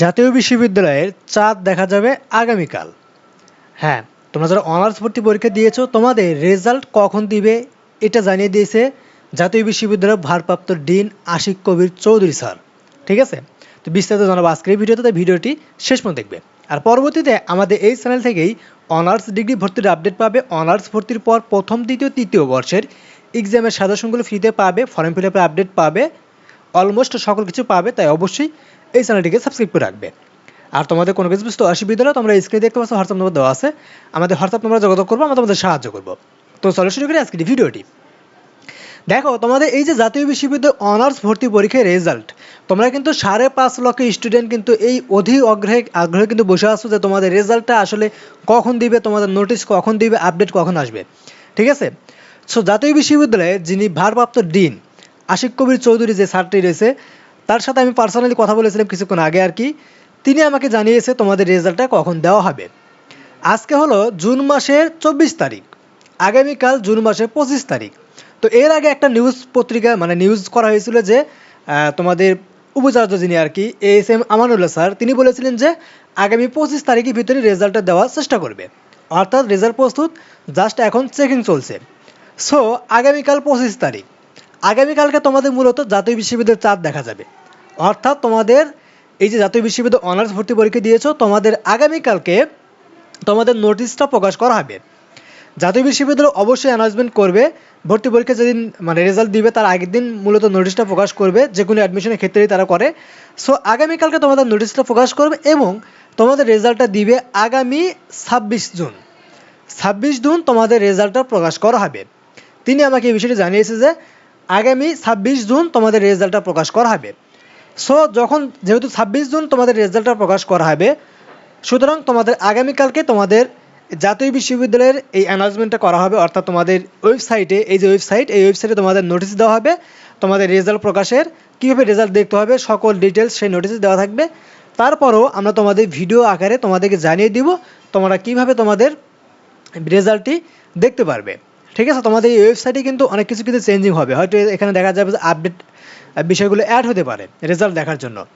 জাতীয় বিশ্ববিদ্যালয়ের চাঁদ দেখা যাবে আগামীকাল। হ্যাঁ তোমরা যারা অনার্স ভর্তি পরীক্ষা দিয়েছ, তোমাদের রেজাল্ট কখন দিবে এটা জানিয়ে দিয়েছে জাতীয় বিশ্ববিদ্যালয়ের ভারপ্রাপ্ত ডিন আশিক কবির চৌধুরী স্যার। ঠিক আছে? তো বিস্তারিত জানাব আজকের ভিডিওতে ভিডিওটি শেষ পর্যন্ত দেখবে। আর পরবর্তীতে আমাদের এই চ্যানেল থেকেই অনার্স ডিগ্রি ভর্তির আপডেট পাবে। অনার্স ভর্তির পর প্রথম, দ্বিতীয়, তৃতীয় বর্ষের এক্সামের সাজেশনগুলো ফ্রিতে পাবে, ফর্ম ফিল আপের আপডেট পাবে, অলমোস্ট সকল কিছু পাবে, তাই অবশ্যই এই চ্যানেলটিকে সাবস্ক্রাইব করে রাখবে। আর তোমাদের কোনো কিছু বুঝতে অসুবিধা হলে তোমরা স্ক্রিনে দেখতে পাচ্ছ হোয়াটসঅ্যাপ নম্বর দেওয়া আছে। আমাদের হোয়াটসঅ্যাপ নম্বরে যোগাযোগ করব, আমরা তোমাদের সাহায্য করব। তো চলো শুরু করি আজকের ভিডিওটি দেখো, তোমাদের এই যে জাতীয় বিশ্ববিদ্যালয় অনার্স ভর্তি পরীক্ষার রেজাল্ট তোমরা কিন্তু সাড়ে পাঁচ লক্ষ স্টুডেন্ট কিন্তু এই অধিক আগ্রহে আগ্রহে কিন্তু বসে আছো যে তোমাদের রেজাল্টটা আসলে কখন দিবে, তোমাদের নোটিশ কখন দিবে আপডেট কখন আসবে। ঠিক আছে? সো জাতীয় বিশ্ববিদ্যালয়ে যিনি ভারপ্রাপ্ত ডিন, আশিক কবির চৌধুরী যে স্যারটি রয়েছে তার সাথে আমি পার্সোনালি কথা বলেছিলাম কিছুক্ষণ আগে আর কি। তিনি আমাকে জানিয়েছে তোমাদের রেজাল্টটা কখন দেওয়া হবে। আজকে হলো জুন মাসের চব্বিশ তারিখ। আগামীকাল জুন মাসের পঁচিশ তারিখ। তো এর আগে একটা নিউজ পত্রিকা মানে নিউজ করা হয়েছিল যে তোমাদের উপাচার্য যিনি আর কি A S M Amanullah sir, তিনি বলেছিলেন যে, আগামী পঁচিশ তারিখের ভিতরে রেজাল্টটা দেওয়ার চেষ্টা করবে। অর্থাৎ রেজাল্ট প্রস্তুত জাস্ট এখন চেকিং চলছে। সো আগামীকাল পঁচিশ তারিখ। আগামীকালকে তোমাদের মূলত জাতীয় বিশ্ববিদ্যালয়ের চাঁদ দেখা যাবে। অর্থাৎ তোমাদের এই যে জাতীয় বিশ্ববিদ্যালয় অনার্স ভর্তি পরীক্ষা দিয়েছ, তোমাদের আগামীকালকে তোমাদের নোটিশটা প্রকাশ করা হবে। জাতীয় বিশ্ববিদ্যালয় অবশ্যই অ্যানাউন্সমেন্ট করবে। ভর্তি পরীক্ষা যেদিন মানে রেজাল্ট দিবে, তার আগের দিন মূলত নোটিশটা প্রকাশ করবে, যে কোনো অ্যাডমিশনের ক্ষেত্রেই তারা করে। সো আগামীকালকে তোমাদের নোটিশটা প্রকাশ করবে এবং তোমাদের রেজাল্টটা দিবে আগামী ছাব্বিশ জুন। ছাব্বিশ জুন তোমাদের রেজাল্টটা প্রকাশ করা হবে। তিনি আমাকে এই বিষয়টি জানিয়েছে যে, আগামী ছাব্বিশ জুন তোমাদের রেজাল্টটা প্রকাশ করা হবে। সো যখন যেহেতু ছাব্বিশ জুন তোমাদের রেজাল্টটা প্রকাশ করা হবে, সুতরাং তোমাদের আগামীকালকে তোমাদের জাতীয় বিশ্ববিদ্যালয়ের এই অ্যানাউন্সমেন্টটা করা হবে, অর্থাৎ তোমাদের ওয়েবসাইটে এই যে ওয়েবসাইট এই ওয়েবসাইটে তোমাদের নোটিশ দেওয়া হবে, তোমাদের রেজাল্ট প্রকাশের, কীভাবে রেজাল্ট দেখতে হবে, সকল ডিটেলস সেই নোটিশ দেওয়া থাকবে। তারপরও আমরা তোমাদের ভিডিও আকারে তোমাদেরকে জানিয়ে দিব, তোমরা কীভাবে তোমাদের রেজাল্টটি দেখতে পারবে। ঠিক আছে? তোমাদের এই ওয়েবসাইটে কিন্তু অনেক কিছু কিন্তু চেঞ্জিং হবে। হয়তো এখানে দেখা যাবে যে আপডেট বিষয়গুলো অ্যাড হতে পারে রেজাল্ট দেখার জন্য।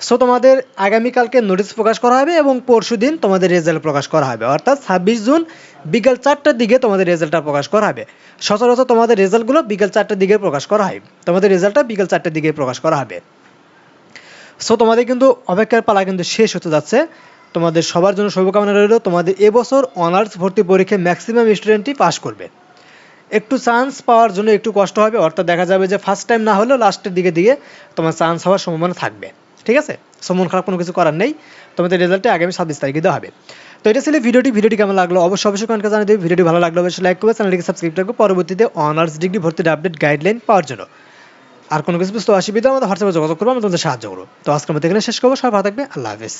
সো তোমাদের আগামীকালকে নোটিশ প্রকাশ করা হবে এবং পরশু দিন তোমাদের রেজাল্ট প্রকাশ করা হবে। অর্থাৎ ছাব্বিশ জুন বিকাল চারটার দিকে তোমাদের রেজাল্টটা প্রকাশ করা হবে। সচরাচর তোমাদের রেজাল্টগুলো বিকাল চারটার দিকে প্রকাশ করা হয়। তোমাদের রেজাল্টটা বিকাল চারটার দিকে প্রকাশ করা হবে। সো তোমাদের কিন্তু অপেক্ষার পালা কিন্তু শেষ হতে যাচ্ছে। তোমাদের সবার জন্য শুভকামনা রইল। তোমাদের এবছর অনার্স ভর্তি পরীক্ষায় ম্যাক্সিমাম স্টুডেন্টই পাশ করবে। একটু চান্স পাওয়ার জন্য একটু কষ্ট হবে, অর্থাৎ দেখা যাবে যে ফার্স্ট টাইম না হলেও লাস্টের দিকে দিকে তোমার চান্স হওয়ার সম্ভাবনা থাকবে, ঠিক আছে? সো মন খারাপ কোনো কিছু করার নেই, তোমাদের রেজাল্টে আগামী ছাব্বিশ তারিখে দেওয়া হবে। তো এটা ছিল ভিডিওটি ভিডিওটি কেমন লাগল অবশ্যই অবশ্যই কমেন্ট জানিয়ে দেবে। ভিডিওটি ভালো লাগল অবশ্যই লাইক করবে চ্যানেলটিকে সাবস্ক্রাইব রাখবে পরবর্তীতে অনার্স ডিগ্রি ভর্তির আপডেট গাইডলাইন পাওয়ার জন্য। আর কোনো কিছু বুঝতে অসুবিধা আমাদের হোয়াটসঅ্যাপে যোগাযোগ করব আমরা তোমাদের সাহায্য করব। তো আজকের মধ্যে এখানে শেষ করব। সবাই ভালো থাকবে আল্লাহ হাফেজ।